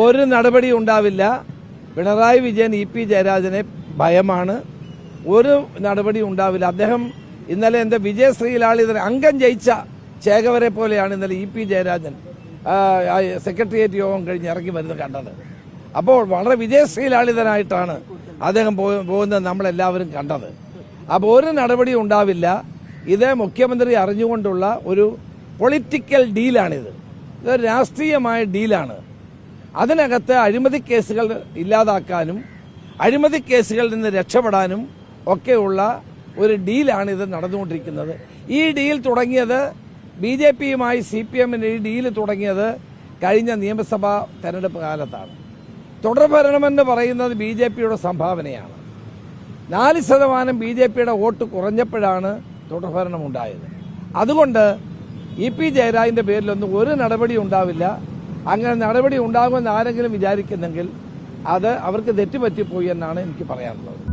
ഒരു നടപടി ഉണ്ടാവില്ല. പിണറായി വിജയൻ ഇ പി ജയരാജനെ ഭയമാണ്. ഒരു നടപടി ഉണ്ടാവില്ല. അദ്ദേഹം ഇന്നലെ എന്റെ വിജയശ്രീലാളിതൻ അംഗം ജയിച്ച ചേകവരെ പോലെയാണ് ഇന്നലെ ഇ പി ജയരാജൻ സെക്രട്ടേറിയറ്റ് യോഗം കഴിഞ്ഞ് ഇറങ്ങി വരുന്നത് കണ്ടത്. അപ്പോൾ വളരെ വിജയശ്രീലാളിതനായിട്ടാണ് അദ്ദേഹം പോകുന്നത് നമ്മളെല്ലാവരും കണ്ടത്. അപ്പോൾ ഒരു നടപടി ഉണ്ടാവില്ല. ഇത് മുഖ്യമന്ത്രി അറിഞ്ഞുകൊണ്ടുള്ള ഒരു പൊളിറ്റിക്കൽ ഡീലാണിത്. ഇതൊരു രാഷ്ട്രീയമായ ഡീലാണ്. അതിനകത്ത് അഴിമതി കേസുകൾ ഇല്ലാതാക്കാനും അഴിമതി കേസുകളിൽ നിന്ന് രക്ഷപ്പെടാനും ഒക്കെയുള്ള ഒരു ഡീലാണ് ഇത് നടന്നുകൊണ്ടിരിക്കുന്നത്. ഈ ഡീൽ തുടങ്ങിയത് ബി ജെ പിയുമായി സി പി എമ്മിന് ഈ ഡീൽ തുടങ്ങിയത് കഴിഞ്ഞ നിയമസഭാ തെരഞ്ഞെടുപ്പ് കാലത്താണ്. തുടർഭരണമെന്ന് പറയുന്നത് ബി ജെ പിയുടെ സംഭാവനയാണ്. നാല് ശതമാനം ബി ജെ പിയുടെ വോട്ട് കുറഞ്ഞപ്പോഴാണ് തുടർഭരണം ഉണ്ടായത്. അതുകൊണ്ട് ഇ പി ജയരാജിന്റെ പേരിലൊന്നും ഒരു നടപടി ഉണ്ടാവില്ല. അങ്ങനെ നടപടി ഉണ്ടാകുമെന്ന് ആരെങ്കിലും വിചാരിക്കുന്നെങ്കിൽ അത് അവർക്ക് തെറ്റുപറ്റിപ്പോയി എന്നാണ് എനിക്ക് പറയാനുള്ളത്.